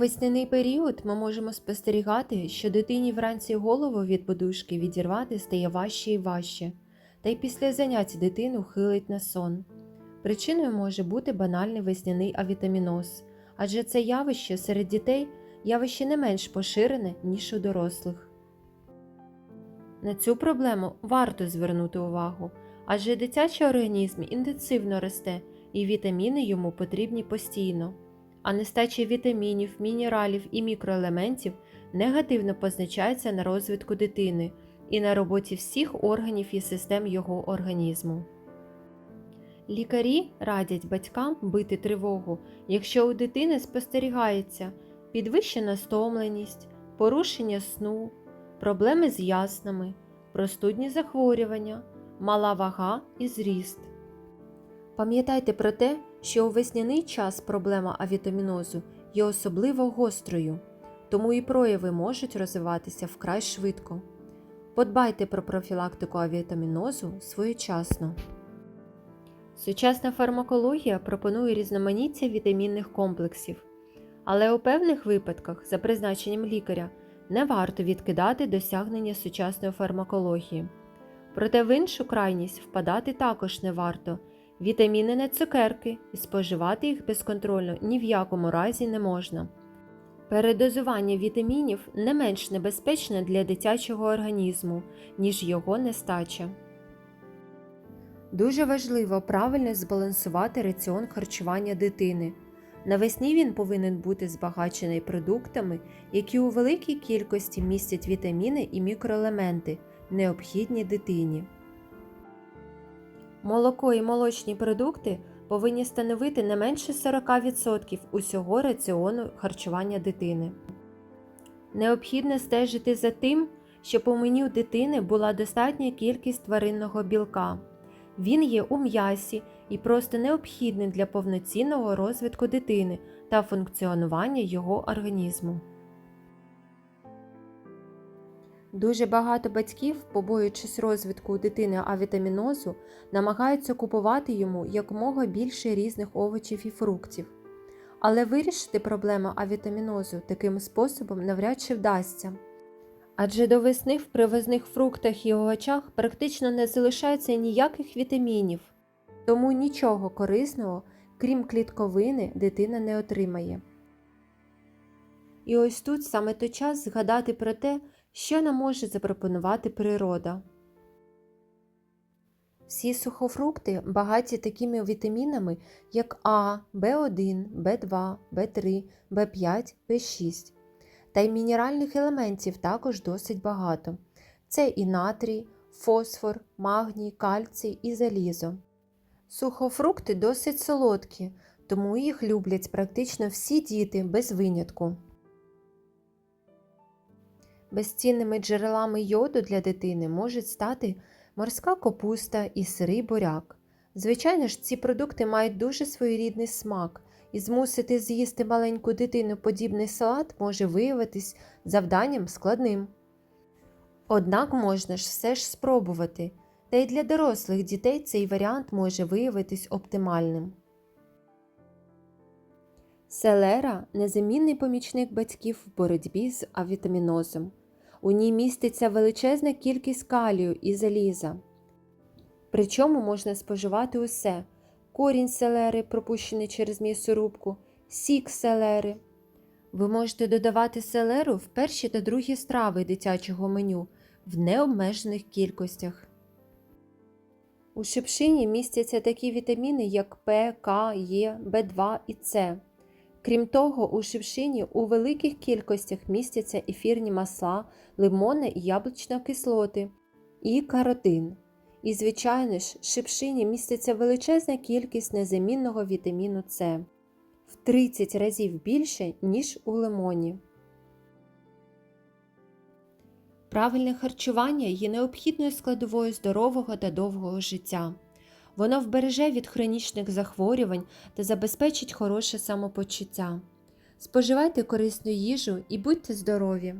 весняний період ми можемо спостерігати, що дитині вранці голову від подушки відірвати стає важче і важче, та й після занять дитину хилить на сон. Причиною може бути банальний весняний авітаміноз, адже це явище серед дітей явище не менш поширене, ніж у дорослих. На цю проблему варто звернути увагу, адже дитячий організм інтенсивно росте і вітаміни йому потрібні постійно, а нестача вітамінів, мінералів і мікроелементів негативно позначається на розвитку дитини і на роботі всіх органів і систем його організму. Лікарі радять батькам бити тривогу, якщо у дитини спостерігається підвищена стомленість, порушення сну, проблеми з яснами, простудні захворювання, мала вага і зріст. Пам'ятайте про те, що у весняний час проблема авітамінозу є особливо гострою, тому і прояви можуть розвиватися вкрай швидко. Подбайте про профілактику авітамінозу своєчасно. Сучасна фармакологія пропонує різноманіття вітамінних комплексів, але у певних випадках, за призначенням лікаря, не варто відкидати досягнення сучасної фармакології. Проте в іншу крайність впадати також не варто. Вітаміни не цукерки, і споживати їх безконтрольно ні в якому разі не можна. Передозування вітамінів не менш небезпечне для дитячого організму, ніж його нестача. Дуже важливо правильно збалансувати раціон харчування дитини. Навесні він повинен бути збагачений продуктами, які у великій кількості містять вітаміни і мікроелементи, необхідні дитині. Молоко і молочні продукти повинні становити не менше 40% усього раціону харчування дитини. Необхідно стежити за тим, щоб у меню дитини була достатня кількість тваринного білка. Він є у м'ясі і просто необхідний для повноцінного розвитку дитини та функціонування його організму. Дуже багато батьків, побоюючись розвитку дитини авітамінозу, намагаються купувати йому якомога більше різних овочів і фруктів. Але вирішити проблему авітамінозу таким способом навряд чи вдасться. Адже до весни в привозних фруктах і овочах практично не залишається ніяких вітамінів, тому нічого корисного, крім клітковини, дитина не отримає. І ось тут саме той час згадати про те, що нам може запропонувати природа. Всі сухофрукти багаті такими вітамінами, як А, В1, В2, В3, В5, В6. Та й мінеральних елементів також досить багато. Це і натрій, фосфор, магній, кальцій і залізо. Сухофрукти досить солодкі, тому їх люблять практично всі діти без винятку. Безцінними джерелами йоду для дитини можуть стати морська капуста і сирий буряк. Звичайно ж, ці продукти мають дуже своєрідний смак, і змусити з'їсти маленьку дитину подібний салат може виявитись завданням складним. Однак можна ж все ж спробувати, та й для дорослих дітей цей варіант може виявитись оптимальним. Селера незамінний помічник батьків в боротьбі з авітамінозом. У ній міститься величезна кількість калію і заліза. Причому можна споживати усе корінь селери, пропущений через м'ясорубку, сік селери. Ви можете додавати селеру в перші та другі страви дитячого меню в необмежених кількостях. У шипшині містяться такі вітаміни, як П, К, Е, В2 і С. Крім того, у шипшині у великих кількостях містяться ефірні масла, лимонна і яблучна кислоти і каротин. І, звичайно ж, шипшині міститься величезна кількість незамінного вітаміну С в 30 разів більше, ніж у лимоні. Правильне харчування є необхідною складовою здорового та довгого життя. Воно вбереже від хронічних захворювань та забезпечить хороше самопочуття. Споживайте корисну їжу і будьте здорові!